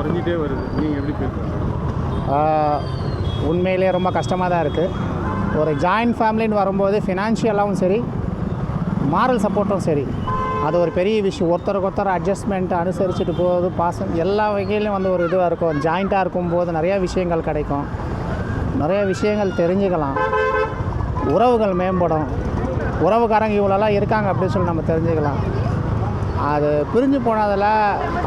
குறைஞ்சிட்டே வருது. நீங்கள் எப்படி பேசுகிறீங்க உண்மையிலே உண்மையிலேயே ரொம்ப கஷ்டமாக தான் இருக்குது ஒரு ஜாயிண்ட் ஃபேமிலின்னு வரும்போது ஃபினான்ஷியலாகவும் சரி மாரல் சப்போர்ட்டும் சரி. அது ஒரு பெரிய விஷயம். ஒருத்தருக்கு ஒருத்தர் அட்ஜஸ்ட்மெண்ட் அனுசரிச்சுட்டு போகுது பாசம் எல்லா வகையிலும் வந்து ஒரு இதுவாக இருக்கும். ஜாயிண்ட்டாக இருக்கும்போது நிறையா விஷயங்கள் கிடைக்கும். நிறைய விஷயங்கள் தெரிஞ்சுக்கலாம். உறவுகள் மேம்படும். உறவுக்காரங்க இவ்வளோலாம் இருக்காங்க அப்படின்னு சொல்லி நம்ம தெரிஞ்சுக்கலாம். அது பிரிஞ்சு போனதில்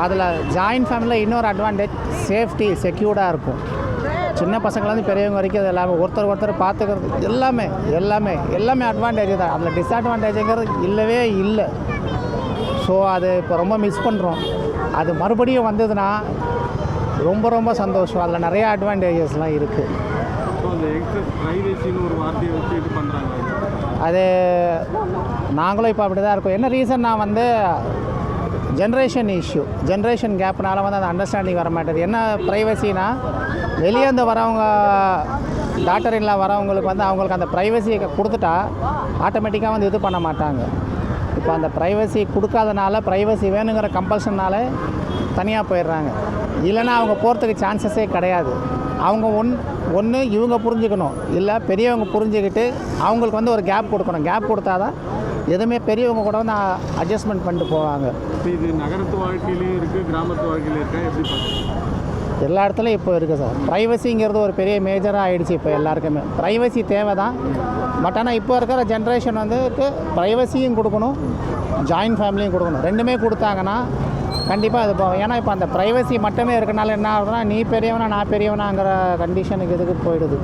அதில் ஜாயின்ட் ஃபேமிலியில் இன்னொரு அட்வான்டேஜ் சேஃப்டி செக்யூர்டாக இருக்கும். சின்ன பசங்கள்லேருந்து பெரியவங்க வரைக்கும் அது எல்லாமே ஒருத்தர் ஒருத்தர் பார்த்துக்கிறது எல்லாமே எல்லாமே எல்லாமே அட்வான்டேஜ் தான். அதில் டிஸ்அட்வான்டேஜுங்கிறது இல்லவே இல்லை. ஸோ அது இப்போ ரொம்ப மிஸ் பண்ணுறோம் அது மறுபடியும் வந்ததுன்னா ரொம்ப ரொம்ப சந்தோஷம். அதில் நிறையா அட்வான்டேஜஸ்லாம் இருக்குது ஸோ அந்த எக்ஸஸ் ப்ரைவேசின்னு ஒரு வார்த்தையை வச்சு இது பண்ணுறாங்க அது நாங்களும் இப்போ அப்படி தான் இருக்கோம். என்ன ரீசன் நான் வந்து ஜென்ரேஷன் இஷ்யூ ஜென்ரேஷன் கேப்னால வந்து அந்த அண்டர்ஸ்டாண்டிங் வர மாட்டேது. என்ன ப்ரைவசினா வெளியே வரவங்க டாக்டர் இல்லா வரவங்களுக்கு வந்து அவங்களுக்கு அந்த ப்ரைவசியை கொடுத்துட்டா ஆட்டோமேட்டிக்காக வந்து இது பண்ண மாட்டாங்க. இப்போ அந்த ப்ரைவசி கொடுக்காதனால ப்ரைவசி வேணுங்கிற கம்பல்ஷன்னால தனியாக போயிடுறாங்க. இல்லைன்னா அவங்க போகிறதுக்கு சான்சஸே கிடையாது. அவங்க ஒன் ஒன்று இவங்க புரிஞ்சுக்கணும். இல்லை பெரியவங்க புரிஞ்சுக்கிட்டு அவங்களுக்கு வந்து ஒரு கேப் கொடுக்கணும். கேப் கொடுத்தா தான் எதுவுமே பெரியவங்க கூட வந்து அட்ஜஸ்ட்மெண்ட் பண்ணிட்டு போவாங்க. இப்போ இது நகரத்து வாழ்க்கையிலையும் இருக்குது கிராமத்து வாழ்க்கையிலும் இருக்கா? எப்படி எல்லா இடத்துலையும் இப்போ இருக்குது சார். ப்ரைவசிங்கிறது ஒரு பெரிய மேஜராக ஆயிடுச்சு இப்போ எல்லாருக்குமே. ப்ரைவசி தேவை தான் பட் ஆனால் இப்போ இருக்கிற ஜென்ரேஷன் வந்து ப்ரைவசியும் கொடுக்கணும் ஜாயிண்ட் ஃபேமிலியும் கொடுக்கணும். ரெண்டுமே கொடுத்தாங்கன்னா கண்டிப்பாக அது போகும். ஏன்னா இப்போ அந்த ப்ரைவசி மட்டுமே இருக்கனால என்ன ஆகுதுன்னா நீ பெரியவனா நான் பெரியவனாங்கிற கண்டிஷனுக்கு இதுக்கு போயிடுது?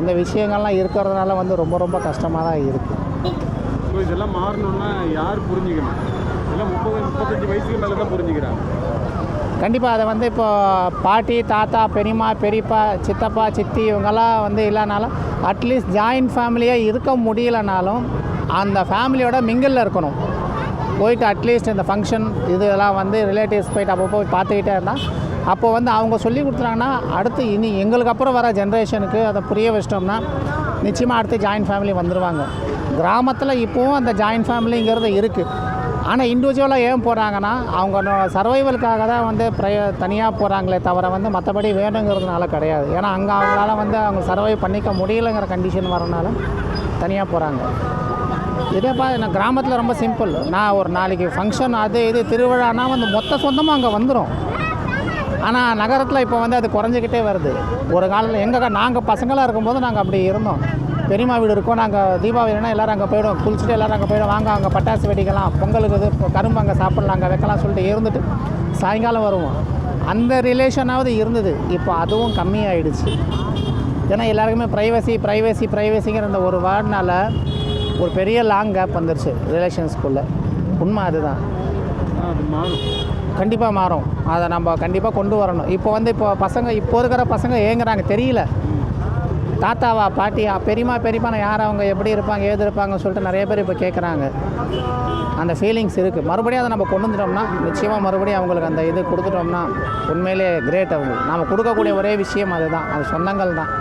இந்த விஷயங்கள்லாம் இருக்கிறதுனால வந்து ரொம்ப ரொம்ப கஷ்டமாக தான் இருக்குது ஸோ இதெல்லாம் மாறணும்னா யார் புரிஞ்சுக்கணும்? எல்லாம் முப்பது முப்பத்தஞ்சு வயசுக்கு மேலே தான் புரிஞ்சுக்கிறாங்க. கண்டிப்பாக அதை வந்து இப்போ பாட்டி தாத்தா பெரியம்மா பெரியப்பா சித்தப்பா சித்தி இவங்கெல்லாம் வந்து இல்லைனாலும் அட்லீஸ்ட் ஜாயிண்ட் ஃபேமிலியாக இருக்க முடியலனாலும் அந்த ஃபேமிலியோட மிங்கிளில் இருக்கணும். போயிட்டு அட்லீஸ்ட் இந்த ஃபங்க்ஷன் இதெல்லாம் வந்து ரிலேட்டிவ்ஸ் போயிட்டு அப்போ போய் பார்த்துக்கிட்டே இருந்தால் அப்போ வந்து அவங்க சொல்லி கொடுத்துட்டாங்கன்னா அடுத்து இனி எங்களுக்கு அப்புறம் வர ஜென்ரேஷனுக்கு அதை புரிய வச்சிட்டோம்னா நிச்சயமாக அடுத்து ஜாயிண்ட் ஃபேமிலி வந்துடுவாங்க கிராமத்தில் இப்போவும் அந்த ஜாயிண்ட் ஃபேமிலிங்கிறது இருக்குது ஆனால் இண்டிவிஜுவலாக ஏன் போகிறாங்கன்னா அவங்க சர்வைவலுக்காக தான் வந்து ப்ரைய தனியாக போகிறாங்களே தவிர வந்து மற்றபடி வேணுங்கிறதுனால கிடையாது. ஏன்னா அங்கே அவங்களால வந்து அவங்க சர்வை பண்ணிக்க முடியலைங்கிற கண்டிஷன் வரனால தனியாக போகிறாங்க இதேப்பா நான் கிராமத்தில் ரொம்ப சிம்பிள் நான் ஒரு நாளைக்கு ஃபங்க்ஷன் அது இது திருவிழானா வந்து மொத்த சொந்தமும் அங்கே வந்துடும் ஆனால் நகரத்தில் இப்போ வந்து அது குறைஞ்சிக்கிட்டே வருது. ஒரு காலத்தில் எங்கள் நாங்கள் பசங்களாக இருக்கும்போது நாங்கள் அப்படி இருந்தோம். பெரியம்மா வீடு இருக்கோம் நாங்கள் தீபாவளினா எல்லோரும் அங்கே போயிடுவோம். குளிச்சுட்டு எல்லோரும் அங்கே போயிடுவோம். வாங்க அங்கே பட்டாசு வெடிக்கலாம் பொங்கலுக்கு இது கரும்பு அங்கே சாப்பிட்லாம் அங்கே வைக்கலாம் சொல்லிட்டு இருந்துட்டு சாயங்காலம் வருவோம். அந்த ரிலேஷனாவது இருந்தது. இப்போ அதுவும் கம்மியாயிடுச்சு. ஏன்னா எல்லாருக்குமே ப்ரைவசி ப்ரைவசி ப்ரைவசிங்கிற அந்த ஒரு வேர்ட்னால ஒரு பெரிய லாங் கேப் வந்துருச்சு ரிலேஷன்ஸ்குள்ளே உண்மை அதுதான். அது மாறும். கண்டிப்பாக மாறும் அதை நம்ம கண்டிப்பாக கொண்டு வரணும். இப்போ வந்து இப்போ பசங்க இப்போ இருக்கிற பசங்க ஏங்குறாங்க தெரியல. தாத்தாவா பாட்டியா பெரியம்மா பெரியமான யார் அவங்க எப்படி இருப்பாங்க ஏது இருப்பாங்கன்னு சொல்லிட்டு நிறைய பேர் இப்போ கேட்குறாங்க அந்த ஃபீலிங்ஸ் இருக்குது மறுபடியும் அதை நம்ம கொண்டு வந்துட்டோம்னா நிச்சயமாக மறுபடியும் அவங்களுக்கு அந்த இது கொடுத்துட்டோம்னா உண்மையிலே கிரேட் அவங்க. நாம் கொடுக்கக்கூடிய ஒரே விஷயம் அதுதான். அது சொந்தங்கள் தான்.